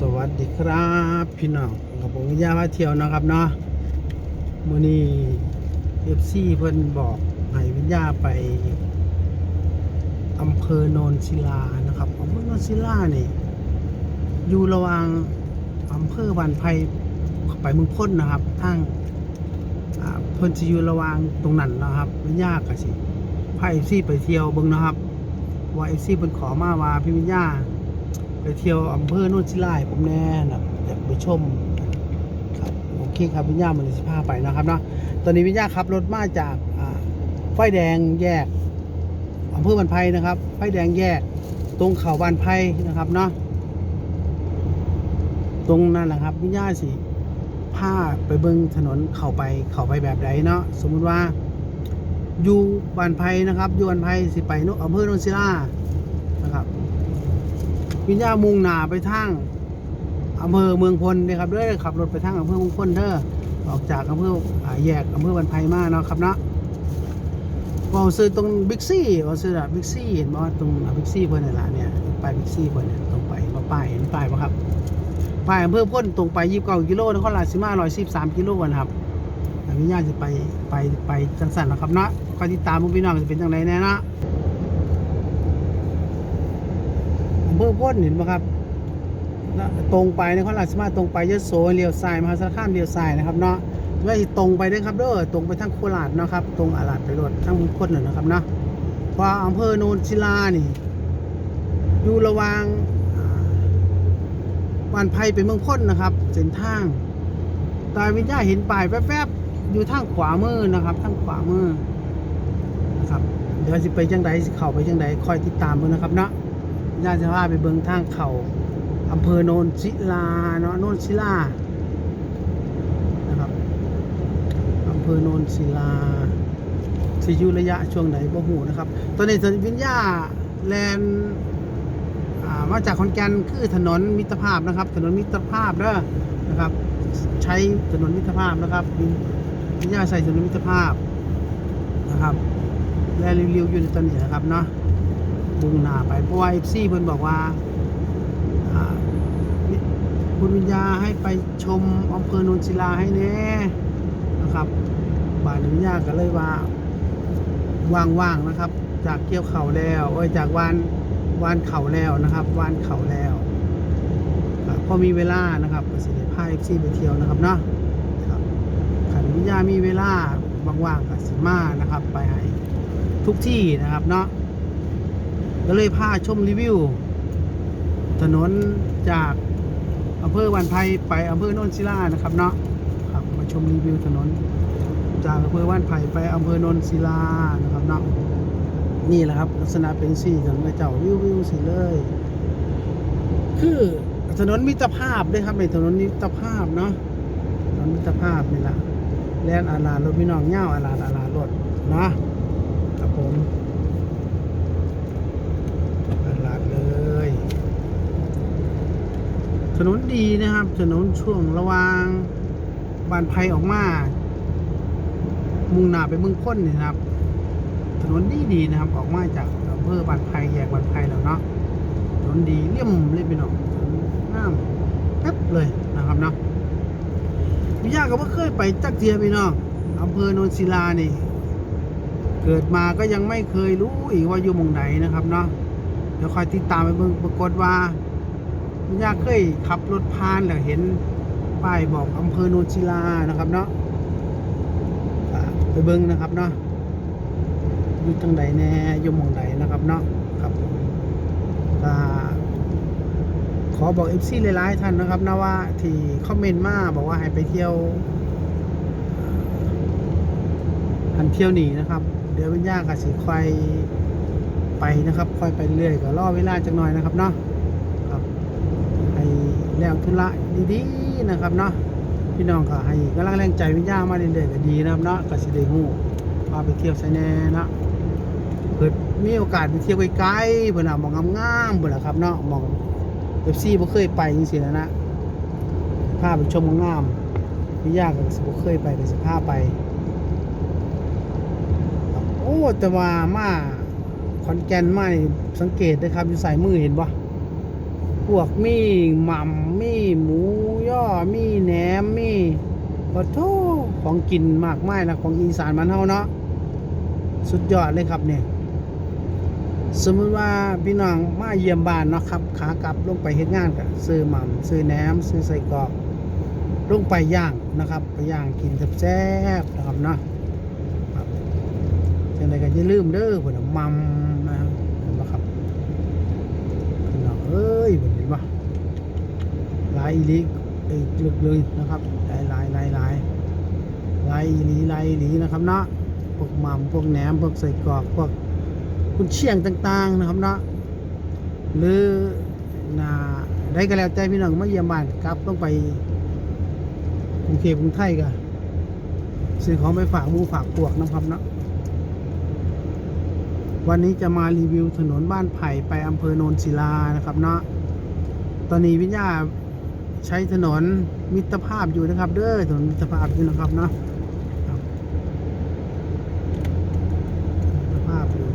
สวัสดีครับพี่น้องกับผมวิทยาพาเที่ยวนะครับเนาะมื้อนี้เอฟซีเพิ่นบอกให้วิทยาไปอำเภอโนนศิลานะครับอำเภอโนนศิลานี่อยู่ระหว่างอำเภอบานไผ่ไปเมืองพ้นนะครับทางเพิ่นสิอยู่ระหว่างตรงนั้นนะครับวิทยาก็สิพาเอฟซีไปเที่ยวเบิ่งนะครับว่าเอฟซีเพิ่นขอมาว่าพี่วิทยา ไปเที่ยวอำเภอโนนศิลาให้ผมแน่นะอยากไปชมครับโอเคครับวิญญามันสิพาไปนะครับเนาะตอนนี้วิญญาขับรถมาจากไฟแดงแยกอำเภอบันไพนะครับ ไฟแดงแยกตรงเขาบันไพนะครับเนาะตรงนั้นแหละครับวิญญาสิพาไปเบิ่งถนนเข้าไปเข้าไปแบบใดเนาะสมมุติว่าอยู่บันไพนะครับอยู่บันไพสิไปโนอำเภอโนนศิลานะครับ วิญญามุ่งหนาไปทางอำเภอเมืองพลนะครับเด้อขับรถไปทางอำเภอเมืองพลเด้อออกจากอำเภอแยกอำเภอบันไพมาเนาะครับเนาะว่าซื้อตรงบิ๊กซี่ว่าซื้ออะบิ๊กซี่เห็นบ่ตรงบิ๊กซี่เพิ่นนี่ล่ะเนี่ยไปบิ๊กซี่เพิ่นเนี่ยตรงไปมาป้ายเห็นป้ายบ่ครับป้ายอำเภอพลตรงไป29กิโลนครราชสีมา113กิโลนะครับอนนี้ญาตจะไปไปไปจังสันนะครับเนาะคอยติดตามพวกพี่น้องจะเป็นจังไดแน่นะ อำเภอพ้นเห็นไหมครับตรงไปนครราชสีมาตรงไปยโสเลี้ยวซ้ายมหาสารคามเลี้ยวซ้ายนะครับเนาะไม่ตรงไปเด้อครับเด้อตรงไปทางโคราชเนาะครับ ตรงอาลาดไปรถทางมุงคดเลยนะครับเนาะพราะอำเภอโนนศิลานี่อยู่ระหว่างอ่าบ้านไผ่เป็นเมืองพ้นนะครับ เส้นทางตาวิญญาเห็นป้ายแป๊บๆอยู่ทางขวามือนะครับทางขวามือนะครับเดี๋ยวสิไปจังใดสิเข้าไปจังใดคอยติดตามเบิ่งนะครับเนาะ ญาติจะพาไปเบิงทางเขาอำเภอโนนศิลาเนาะโนนศิลานะครับอำเภอโนนศิลาสิอยุระยะช่วงไหนบ่หูนะครับ ตอนนี้ถนนวิญญาแลนอามาจากขอนแก่นคือถนนมิตรภาพนะครับ ถนนมิตรภาพเด้อนะครับ ใช้ถนนมิตรภาพนะครับวิญญาใส่ถนนมิตรภาพนะครับ แลรีวิวอยู่ในตอนนี้นะครับเนาะ มุ่งหน้าไปเพราะว่าเอฟซีเพิ่นบอกว่าคุณวิญญาให้ไปชมอำเภอโนนศิลาให้แน่นะครับบ่ายวิญญาก็เลยว่าว่างๆนะครับ จากเกี่ยวเข่าแล้วโอ้ยจากวานวานเข่าแล้วนะครับวานเข่าแล้วพอมีเวลานะครับก็สิได้พาเอฟซีไปเที่ยวนะครับเนาะครับขันวิญญามีเวลาว่างๆกับสิมานะครับ ไปให้ทุกที่นะครับเนาะ ก็เลยพาชมรีวิว ถนนจากอำเภอวันไพไปอำเภอโนนศิลานะครับเนาะครับมาชมรีวิวถนน จากอำเภอว่านไผ่ไปอำเภอโนนศิลานะครับเนาะนี่แหละครับ ลักษณะเป็นสี่ถนนเจ้าวิววิวสิเลย คือถนนมิตรภาพด้วยครับเป็นถนนมิตรภาพเนาะถนนมิตรภาพนี่แหละแลนอาลาดรถพี่น้องเง่าอาลาดอาลาดรถนะ ครับผม ตลาดเลย ถนนดีนะครับถนนช่วงระหว่างบานไผ่ออกมา มุ่งหน้าไปเมืองพ้นนี่นะครับ ถนนดีดีนะครับ ออกมาจากอำเภอบานไผ่แยกบานไผ่แล้วเนาะถนนดีเลี่ยมเลยพี่น้องถนนงามแป๊บเลยนะครับเนาะพี่ยาก็ไม่เคยไปจักเทียพี่น้องอำเภอโนนศิลานี่ เกิดมาก็ยังไม่เคยรู้อีกว่าอยู่มองไหนนะครับเนาะเดี๋ยวคอยติดตามไปเบิ่งปรากฏว่า คุณย่าเคยขับรถผ่านแล้วเห็นป้ายบอกอำเภอโนนศิลานะครับเนาะไปเบิ่งนะครับเนาะอยู่ทางใดแน่ยมองใดนะครับเนาะครับขอบอกเอฟซีหลายๆท่านนะครับนะว่าที่คอมเมนต์มาบอกว่าให้ไปเที่ยวหันเที่ยวหนีนะครับ เดี๋ยววิญญากับสิคอยไปนะครับ ค่อยไปเรื่อยก็รอเวลาจักหน่อยนะครับเนาะ แรงธุระดีๆนะครับเนาะพี่น้องก็ให้กำลังแรงใจวิญญาณมาเรื่อยๆก็ดีนะครับเนาะก็สิได้ฮู้ว่าไปเที่ยวไสแน่นะเกิดมีโอกาสไปเที่ยวไกลๆเพิ่นน่ะมองงามๆเพิ่นน่ะครับเนาะมอง FC บ่เคยไปจังซี่นะนะพาไปชมงามๆวิญญาณก็สิบ่เคยไปก็สิพาไป โอ้แต่ว่ามาขอนแก่นมาสังเกตนะครับอยู่สายมือเห็นปะ พวกมีหม่ำมีหมูย่อมีแหนมมีปะโทของกินมากมายนะของอีสานมันเฮาเนาะสุดยอดเลยครับเนี่ยสมมติว่าพี่น้องมาเยี่ยมบ้านเนาะครับขากลับลงไปเฮ็ดงานกับซื้อหม่ำซื้อแหนมซื้อใส่กรอกลงไปย่างนะครับ ไปย่างกินแซ่บๆนะครับเนาะจังไดก็อย่าลืมเด้อเพุ่นน่ะหม่ำนะครับเนบ่ครับพี่นเอ้ยเพิ่น ลายอีหลีเอ้ยลึกเลยนะครับลายลายลายลายหลายอีหลีลายอีหลีนะครับเนาะพวกหม่ำพวกแหนมพวกใส่กรอกพวกคุณเชียงต่างๆนะครับเนาะหรือนาได้ก็แล้วใจพี่น้องมาเยี่ยมบ้านกลับต้องไปกรุงเทพกรุงไทยกันซื้อของไปฝากมูฝากพวกนะครับเนาะวันนี้จะมารีวิวถนนบ้านไผ่ไปอำเภอโนนศิลานะครับเนาะตอนนี้วิญญา ใช้ถนนมิตรภาพอยู่นะครับ เด้อถนนมิตรภาพอยู่นะครับเนาะสภาพอยู่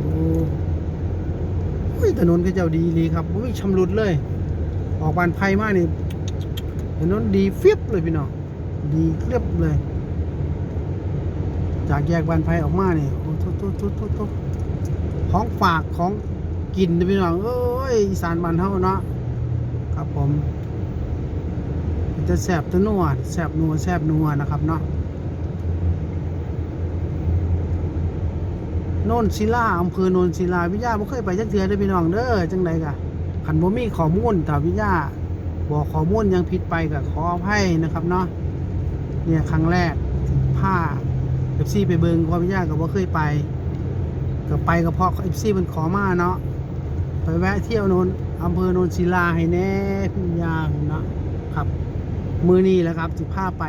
โอ้ยถนนก็เจ้าดีเลยครับไม่มีชำรุดเลย ออกบานไพมากนี่ถนนดีเฟียบเลยพี่น้องดีเคลียบเลย จากแยกบานไพออกมาเนี่ยโอ้ทุทุทุทุทุของฝากของกินนะพี่น้องเอ้ยอีสานบ้านเฮาเนาะครับผม จะแสบตัวนัวแสบนัวแสบนัวนะครับเนาะโนนศิลาอำเภอโนนศิลาวิทยาบ่เคยไปจักเทื่อเด้อพี่น้องเด้อจังใดกะคันบ่มีข้อมูลถ้าวิทยาบอกข้อมูลยังผิดไปก็ขออภัยนะครับเนาะเนี่ยครั้งแรกที่พา FC ไปเบิงเพราะวิทยาก็บ่เคยไปก็ไปก็เพราะ FC มันขอมาเนาะไปแวะเที่ยวโนนอำเภอโนนศิลาให้แน่พี่วิทยาเนาะครับ มือนี้แหละครับสิพาไป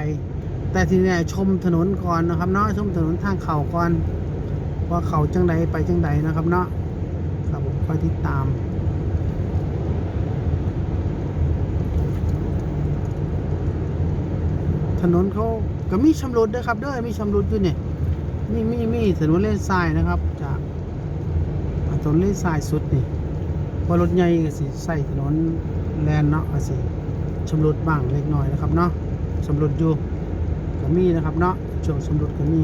แต่ทีนี้ชมถนนก่อนนะครับเนาะชมถนนทางเขาก่อน ว่าเขาจังใดไปจังใดนะครับเนาะครับผมคอยติดตามถนนเขาก็มีชำรุดด้วยครับเด้อมีชำรุดอยู่เนี่ยมีมีมีถนนเลนทรายนะครับ จากถนนเลนทรายสุดนี่พอรถใหญ่ก็สิใส่ถนนแลนเนาะก็สิ ชำรุดบ้างเล็กน้อยนะครับเนาะชำรุดอยู่ก็มีนะครับเนาะช่วงชำรุดก็มี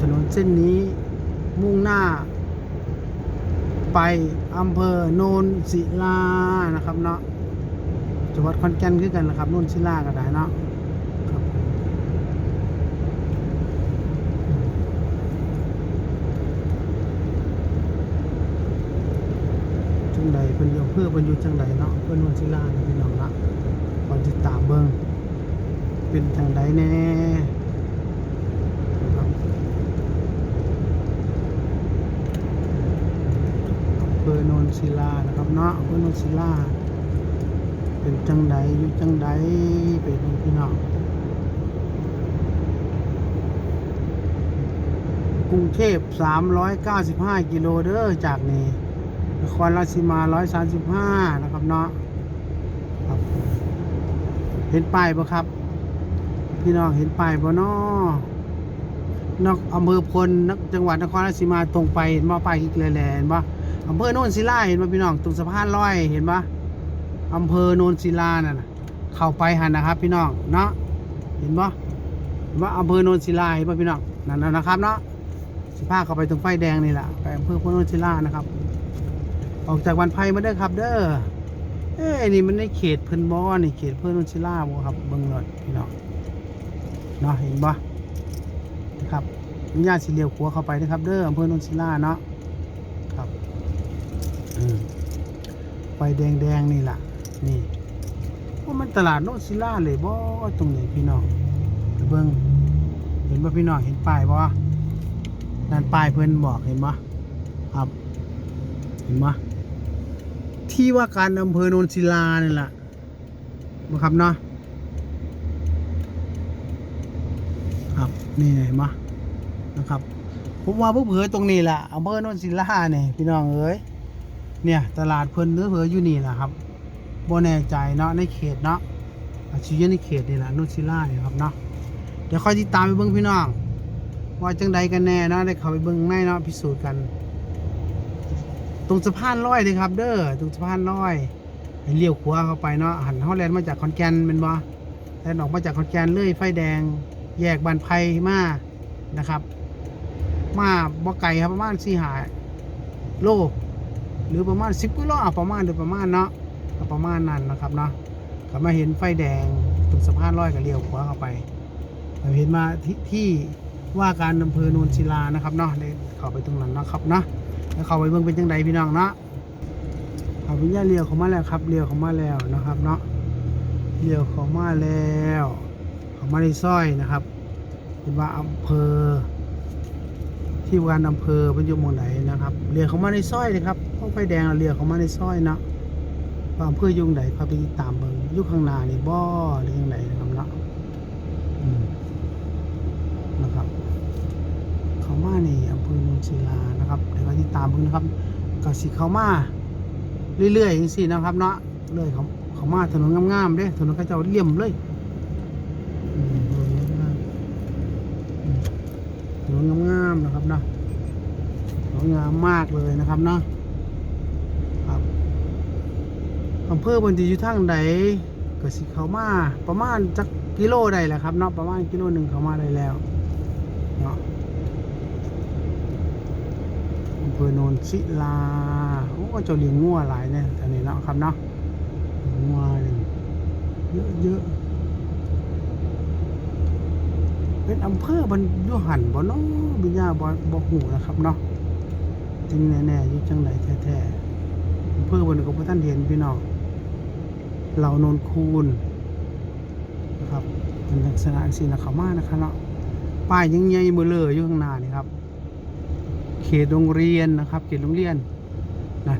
ถนนเส้นนี้มุ่งหน้า ไปอำเภอโนนศิลานะครับเนาะจังหวัดขอนแก่นคือกันนะครับโนนศิลาก็ได้เนาะครับจั งใดเพิ่นอยู่อำเพื่อเพิ่นอยู่จังใดเนาะเพิ่นโนนศิลาเนี่ยพี่น้องละคอยติดตามเบิ่งเป็นจังใดแน่ครับอำเภอโนนศิลานะครับเนาะอำเภอโนนศิลาเป็นจังใดอยู่จังใดเป็นพี่น้องกรุงเทพ395 กิโลเด้อจากนี้ นครราชสีมา135นะครับเนาะครับเห็นป้ายปะครับ พี่น้องเห็นป้ายปะเนาะนอกอำเภอพลนคจังหวัดนครราชสีมาตรงไปเห็นบ่ป้ายอีกแลๆเห็นบ่อำเภอโนนศิลาเห็นบ่พี่น้องตรงสะพานลอยเห็นบ่อำเภอโนนศิลานั่นน่ะเข้าไปหันนะครับ พี่น้องเนาะเห็นบ่เห็นบ่อำเภอโนนศิลาเห็นบ่พี่น้องนั่นน่ะนะครับเนาะสิพาเข้าไปตรงไฟแดงนี่แหละไปอำเภอโนนศิลานะครับ ออกจากวันไผ่มาเด้อครับ เด้อเอ้ยนี่มันในเขตเพิ่นบ่นี่เขตอำเภอโนนศิล่าบ่ครับเบิ่งรถพี่น้องเนาะเห็นบ่นะครับญาติสิเลียวขัวเข้าไปนะครับ เด้ออำเภอโนนศิลาเนาะครับอืมไฟแดงแดงนี่ล่ะ นี่ว่ามันตลาดโนนศิลาเลยบ่ตรงนี้พี่น้องเบิ่งเห็นบ่พี่น้องเห็นป้ายบ่นั่นป้ายเพิ่นบอกเห็นบ่ครับ เห็นบ่ ที่ว่าการอำเภอโนนศิลาเนี่ยล่ะบ่ครับเนาะครับนี่เห็นไหมนะครับผมว่าผู้เผยตรงนี้แหละอำเภอโนนศิลาเนี่ยพี่น้องเอ้ยเนี่ยตลาดเพิ่นเนื้อเผยอยู่นี่แหละครับบ่แน่ใจเนาะในเขตเนาะอาชีพในเขตนี่แหละโนนศิลาเนี่ยครับเนาะเดี๋ยวค่อยติดตามไปเบิ่งพี่น้องว่าจังใดกันแน่เนาะได้เข้าไปเบิ่งในเนาะพิสูจน์กัน ตรงสะพานลอยเลยครับ เด้อตรงสะพานลอยเลี้ยวขวาเข้าไปเนาะหันเฮาแลนมาจากขอนแก่นแม่นบ่แลนออกมาจากขอนแก่นเลยไฟแดง แยกบานไผ่มานะครับ มาบ่ไกลครับประมาณ4 5โลหรือประมาณ10กิโลอะประมาณโดยประมาณเนาะประมาณนั้นนะครับเนาะก็มาเห็นไฟแดงตรงสะพานลอยก็เลี้ยวขวาเข้าไปเราเห็นมาที่ที่ว่าการอำเภอโนนศิลานะครับเนาะเลยเข้าไปตรงนั้นนะครับเนาะ แล้วเข้าไปเบิ่งเป็นจังไดพี่น้องเนาะเอาวิญญาเลี้ยวเข้ามาแล้วครับเลี้ยวเข้ามาแล้วนะครับเนาะเลี้ยวเข้ามาแล้วเข้ามาในซอยนะครับเป็นว่าอำเภอ ที่วาการอำเภอเป็นอยู่หมู่ไหนนะครับเรียกเขามาในซอยเลยครับห้องไฟแดงเราเรียกเขามาในซอยเนาะว่าอำเภอยุ่งไหนพาไปติดตามเบิ่งยุคข้างหน้านี่บ่หรือยังไงนะครับเนาะนะครับ เขามาในอำเภอโนนศิลานะครับเดี๋ยวก็ติดตามเบิ่งนะครับก็สิเขามาเรื่อยๆอย่างสี่นะครับเนาะเรื่อยเขาเขามาถนนงามๆเด้ถนนเขาเจ้าเลี่ยมเลยถนนงามๆนะครับเนาะสวยงามมากเลยนะครับเนาะครับอำเภอบนทีอยู่ทางใดก็สิเขามาประมาณจักกิโลได้แหละครับเนาะประมาณกิโลหนึ่งเขามาได้แล้วเนาะอำเภอโนนศิลา โอ้เจะเลี้ยงงัวหลายเนี่ยแถวนี้เนาะครับเนาะงัวเยอะเยอะๆเป็นอำเภอบันยุหันบ่เนาะบิญญาบ่บ่หูนะครับเนาะจริงแน่ๆอยู่จังไหนแท้ๆอำเภอบันก็บ่ท่านเห็นพี่น้องเหล่านนคูนนะครับเป็นลักษณะสินะขามานะครับเนาะป้ายยังใหญ่เบ้อเลยอยู่ข้างหน้านี่ครับ เขตโรงเรียนนะครับ เขตโรงเรียนนะ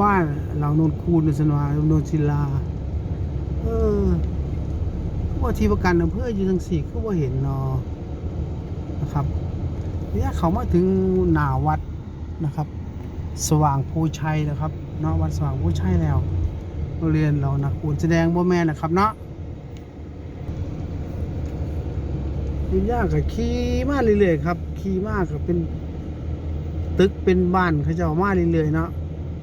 บ้านเหล่าโนนคูนสนวาโนนศิลา เออว่าที่ประกันอำเภออยู่ทั้งสี่ก็ว่าเห็นนาะนะครับเนี่ยเขามาถึงหนาวัดนะครับ สว่างภูชัยนะครับเนาะวัดสว่างภูชัยแล้วโรงเรียนเรานะคุณแสดงบ่แม่นะครับเนาะ วิญญากับขี่มาเรื่อยๆครับขี่มากกับเป็น ตึกเป็นบ้านเขาเจะมาเรื่อยๆเนาะ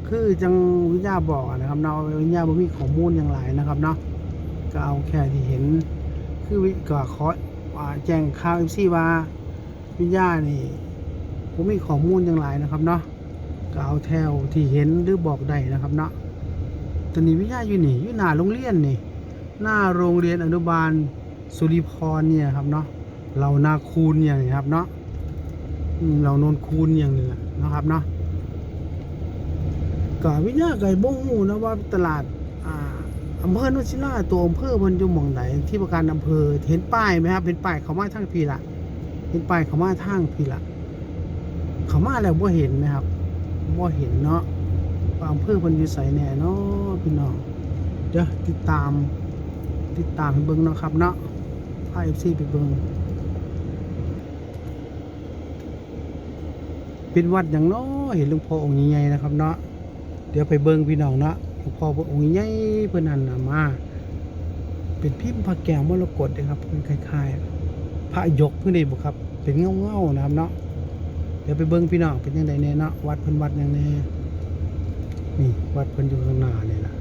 คือจังวิญญาบอกนะครับเนาะวิญญาบ่มีข้อมูลอย่างไรนะครับเนาะก็เอาแค่ที่เห็น คือวิก็ขอแจ้งข่าวเอฟซีว่าวิญญาณนี่ผมมีข้อมูลอย่างไรนะครับเนาะก็เอาแถวที่เห็นหรือบอกได้นะครับเนาะตอนนี้วิญญาอยู่นี่อยู่หน้าโรงเรียนนี่หน้าโรงเรียนอนุบาลสุริพรเนี่ยครับเนาะ เรานาคูนอย่างนี้ครับเนาะเราโนนคูนอย่างนี้นะครับเนาะก็วิญญาไก่บ่ฮู้นะว่าตลาดอ่าอำเภอโนนศิลาตัวอำเภอมันอยู่หม่องไหนที่ประการอำเภอเห็นป้ายไหมครับเป็นป้ายเขามาทางพีละเห็นป้ายเขามาทางพีละเขามาแล้วบ่เห็นนะครับบ่เห็นเนาะว่าอำเภอมันอยู่ไสแน่เนาะพี่น้องเดี๋ยวติดตาม ติดตามเบิ่งนะครับเนาะพา FC ไปเบิ่ง เป็นวัดอย่างเนาะเห็นหลวงพ่อองค์ใหญ่ๆนะครับเนาะเดี๋ยวไปเบิ่งพี่น้องเนาะหลวงพ่อพระองค์ใหญ่เพิ่นนั่นนะมา เป็นพิมพ์พระแก้วมรกตเด้ครับเป็นคล้ายๆ พระยกขึ้นได้บ่ครับเป็นเงาๆนะครับเนาะเดี๋ยวไปเบิ่งพี่น้องเป็นจังไดแน่เนาะวัดเพิ่นวัดยังแน่นี่วัดเพิ่นอยู่ข้างหน้านี่ล่ะ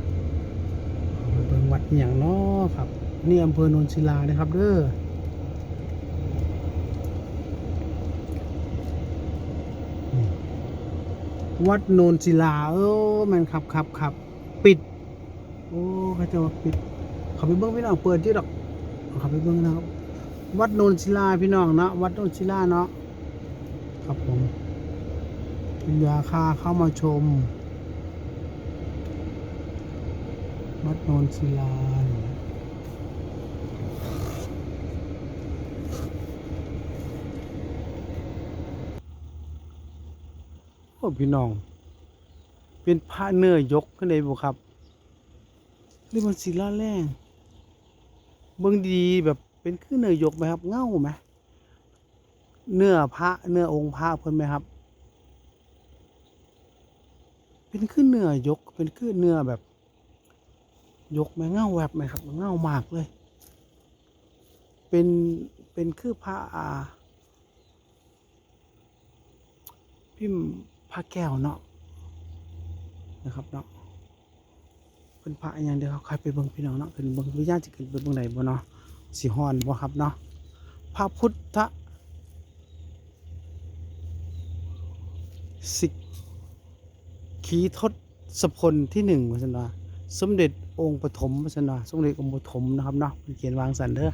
เอาไปเบิ่งวัดอย่างเนาะครับนี่อำเภอโนนศิลานะครับ เด้อ วัดโนนศิลา เออแมันขับขับขับปิด โอ้เขาจะว่าปิด เขาไปเบิ้งพี่น้องเปิดที่ดอกเขาไปเบิ้งนะครับ วัดโนนศิลาพี่น้องเนาะวัดโนนศิลาเนาะครับผมเป็นยาคาเข้ามาชม วัดโนนศิลาเนี่ยโอ้ พี่น้อง เป็นพระเนื้อยกขึ้นเลยบ่ครับนี่มันศิลาแรงเบิ่งดีแบบเป็นคือเนื้อยกไหมครับ เง่าไหมเนื้อพระเนื้อองค์พระเพิ่นไหมครับ เป็นคือเนื้อยก เป็นคือเนื้อแบบ ยกไหมเง่าแวบไหมครับเง่ามากเลย เป็นเป็นคือพระอาพิมพ์ พระแก้วเนาะนะครับเนาะเป็นพระอย่างเดียวเขาใครไปเบิ่งพี่น้องเนาะขึ้นเบิ่งวิญญาณจะขึ้นไปเบิ่งไหนบ่เนาะสิฮ้อนบ่ครับเนาะพระพุทธสิกขีทศพลที่หนึ่งว่าซั่นวาสมเด็จองค์ปฐมว่าซั่นวาสมเด็จองค์ปฐมนะครับเนาะเขียนวางสันเด้อ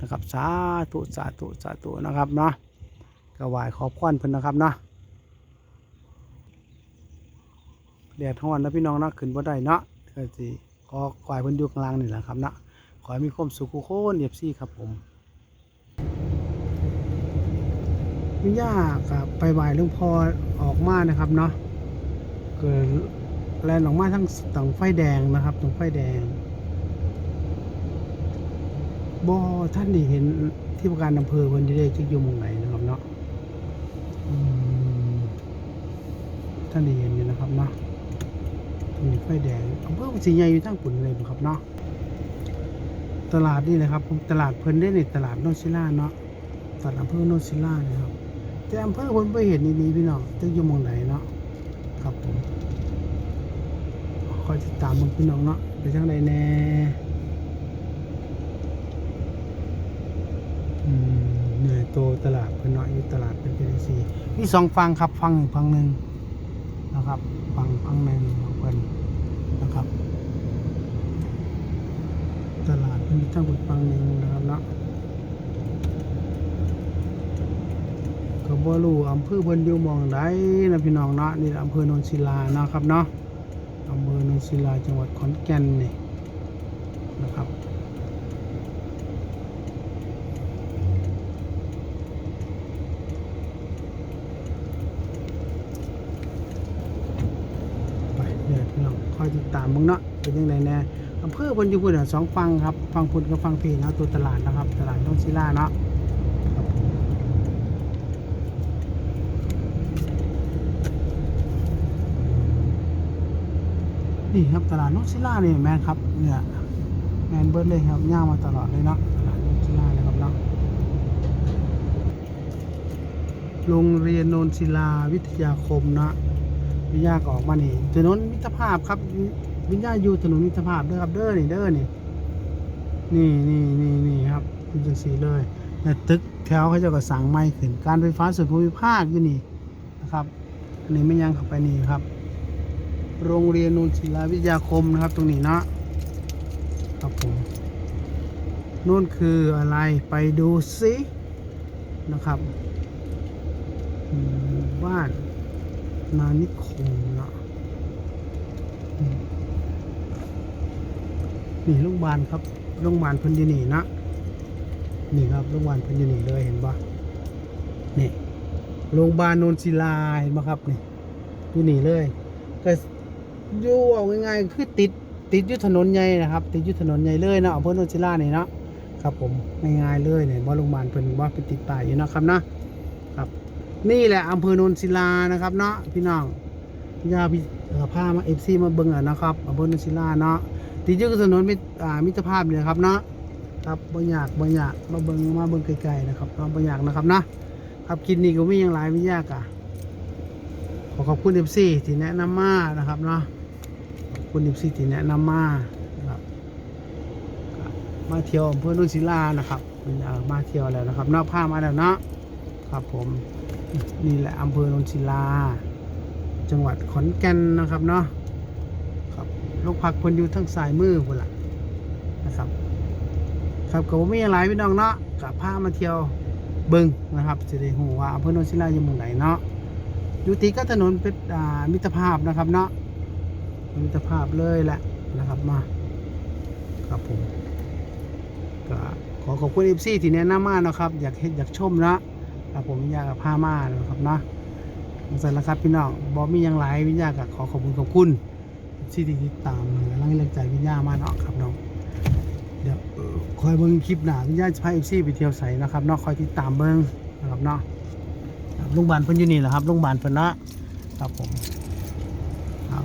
นะครับสาธุสาธุสาธุนะครับเนาะก็ไหว้ขอพรเพิ่นนะครับเนาะ แดดร้อนนะพี่น้องนะขึ้นบ่ได้เนาะก็สิขอขอให้เพิ่นอยู่ข้างล่างนี่แหละครับเนาะขอให้มีความสุขทุกคนเอฟซี่ครับผมพี่ย่ากับไปไหว้หลวงพ่อออกมานะครับเนาะเกิดแลนออกมาทั้งตรงไฟแดงนะครับตรงไฟแดงบ่ท่านได้เห็นที่ประการอำเภอเพิ่นได้จะอยู่มุงไหนนะครับเนาะท่านได้เห็นอยู่นะครับเนาะ มีไฟแดงอำเภอสีใหญ่อยู่ทั้งปุ่นเลยครับเนาะตลาดนี่นะครับผมตลาดเพิ่นได้ในตลาดโนนศิล่าเนาะตลาดอำเภอโนนศิล่านะครับแต่อำเภอเพิ่นไปเห็นนี่พี่น้องจะอยู่มองไหนเนาะครับผมคอยติดตามมันพี่น้องเนาะไปทางใดแน่เหนื่อยโตตลาดเพิ่นเนาะอยู่ตลาดเป็นเป็นสี่มีสองฝั่งครับฝั่งหนึ่งฟังหนึ่ง นะครับฟังฟังในของเพิ่นนะครับ ตลาดมีทั้งหมดฟังหนึ่งนะครับเนาะก็บ่รู้อำเภอเพิ่นอยู่หมองใดนะพี่น้องเนาะนี่อำเภอโนนศิลานะครับเนาะอำเภอโนนศิลาจังหวัดขอนแก่นนี่นะครับ ไปเดี๋ยวพี่น้องคอยติดตามมึงเนาะเป็นยังไงแน่อำเภอพนอยู่พุ่นน่ะสองฝั่งครับฝั่งพุ่นกับฝั่งพีเนาะตัวตลาดนะครับ ตลาดต้องศิลาเนาะนี่ครับตลาดนกศิลานี่แมนครับเนี่ยแมนเบิร์ดเลยครับย่างมาตลอดเลยเนาะตลาดนกศิลาเลยครับเนาะโรงเรียนโนนศิลาวิทยาคมเนาะ วิญญาก็ออกมานี่ถนนมิตรภาพครับ วิญญาอยู่ถนนมิตรภาพเด้อครับ เด้อนี่เด้อนี่นี่นี่นี่นี่ครับเป็นจังสีเลยแต่ตึกแถวเขาจะก็สั่งไม่ขึ้น การไฟฟ้าส่วนภูมิภาคอยู่นี่นะครับอันนี้ไม่ยังเข้าไปนี่ครับ โรงเรียนนูนศิลาวิทยาคมนะครับ ตรงนี้เนาะครับผมนู่นคืออะไรไปดูซินะครับบ้าน นานิคมนะนี่โรงพยาบาลครับโรงพยาบาลพันยนี่นะ นี่ครับโรงพยาบาลพันยนี่เลยเห็นปะนี่โรงพยาบาลโนนศิลาเห็นปะครับนี่อยู่นี่เลยก็อยู่เอาง่ายๆคือติดติดยุทถนนใหญ่นะครับ ติดยุทถนนใหญ่เลยนะอำเภอโนนศิลานี่เนาะครับผมง่ายๆเลยเนี่ยบ่าโรงพยาบาลเพิ่นว่าเป็นติดป้ายอยู่นะครับนะ นี่แหละอำเภอโนนศิลานะครับ เนาะพี่น้องพี่ยาพี่เอ่อพามาเอฟซีมาเบิ่งอะนะครับอำเภอโนนศิลาเนาะติดยู่กับถนนมิตรอ่ามิตรภาพเนี่ยครับเนาะครับบ่อยากบ่อยากมาเบิ่งมาเบิ่งไกลๆนะครับเนาบ่อยากนะครับนะครับคลิปนี้ก็มีอย่างหลายวิยากอะขอขอบคุณเอฟซีที่แนะนำมานะครับเนาะขอบคุณเอฟซีที่แนะนำมานะครับมาเที่ยวอำเภอโนนศิลานะครับมาเที่ยวแล้วนะครับเนอกผ้ามาแล้วเนาะครับผม นี่แหละอำเภอนนศิลา จังหวัดขอนแก่นนะครับเนาะครับลูกผักเพนอยู่ทั้งสายมือพุ่นละนะครับ ครับก็บ่มีอะไรพี่น้องเนาะกับพามาเที่ยวบิงนะครับจะได้หูว่าอำเภอนนศิลาอยู่หมู่ไหนเนาะอยู่ติดกับถนนเป็นมิตรภาพนะครับเนาะมิตรภาพเลยแหละนะครับมาครับผมก็ขอขอบคุณเอฟซีที่แนะนำมานะครับ อยากเห็นอยากชมนะ ครับผมวิญญากับผ้าม่านครับเนาะเสร็จแล้วครับพี่น้องบอมียังหลายวิญญากับขอขอบคุณขอบคุณที่ติดตามกำลังเล่นใจวิญญามาเนาะครับน้องเดี๋ยวคอยเบิ่งคลิปหน้าวิญญาจะพาเอฟซีไปเที่ยวใส่นะครับเนาะคอยติดตามเบิ่งนะครับเนาะโรงพยาบาลเพิ่นอยู่นี่แหละครับโรงพยาบาลเพิ่นเนาะครับผม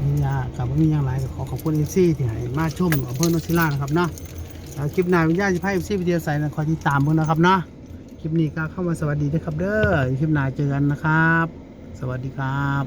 วิญญากับบ่มีหยังหลายก็ขอขอบคุณเอฟซีที่ให้มาชมอำเภอโนนศิลานะครับเนาะคลิปหน้าวิญญาจะพาเอฟซีไปเที่ยวใสนะคอยติดตามเบิ่งนะครับเนาะ คลิปนี้ก็เข้ามาสวัสดีด้วยครับเด้อคลิปหน้าเจอกันนะครับ สวัสดีครับ